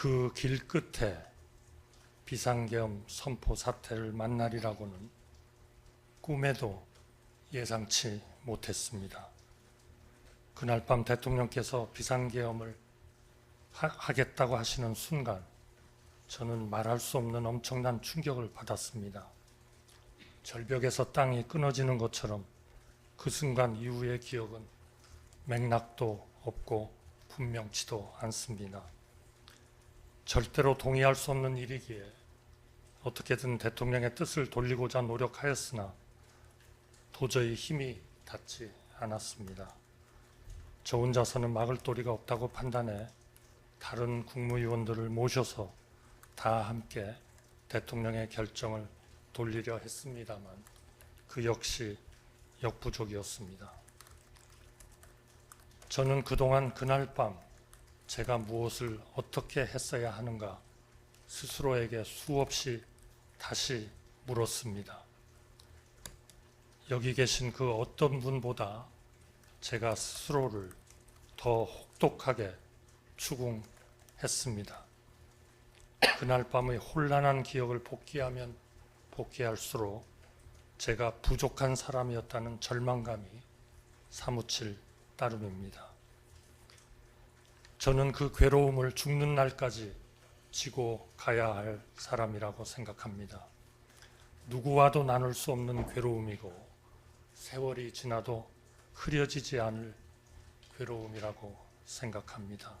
그 길 끝에 비상계엄 선포 사태를 만나리라고는 꿈에도 예상치 못했습니다. 그날 밤 대통령께서 비상계엄을 하, 하겠다고 하시는 순간 저는 말할 수 없는 엄청난 충격을 받았습니다. 절벽에서 땅이 끊어지는 것처럼 그 순간 이후의 기억은 맥락도 없고 분명치도 않습니다. 절대로 동의할 수 없는 일이기에 어떻게든 대통령의 뜻을 돌리고자 노력하였으나 도저히 힘이 닿지 않았습니다. 저 혼자서는 막을 도리가 없다고 판단해 다른 국무위원들을 모셔서 다 함께 대통령의 결정을 돌리려 했습니다만 그 역시 역부족이었습니다. 저는 그동안 그날 밤 제가 무엇을 어떻게 했어야 하는가 스스로에게 수없이 다시 물었습니다. 여기 계신 그 어떤 분보다 제가 스스로를 더 혹독하게 추궁했습니다. 그날 밤의 혼란한 기억을 복귀하면 복귀할수록 제가 부족한 사람이었다는 절망감이 사무칠 따름입니다. 저는 그 괴로움을 죽는 날까지 지고 가야 할 사람이라고 생각합니다. 누구와도 나눌 수 없는 괴로움이고 세월이 지나도 흐려지지 않을 괴로움이라고 생각합니다.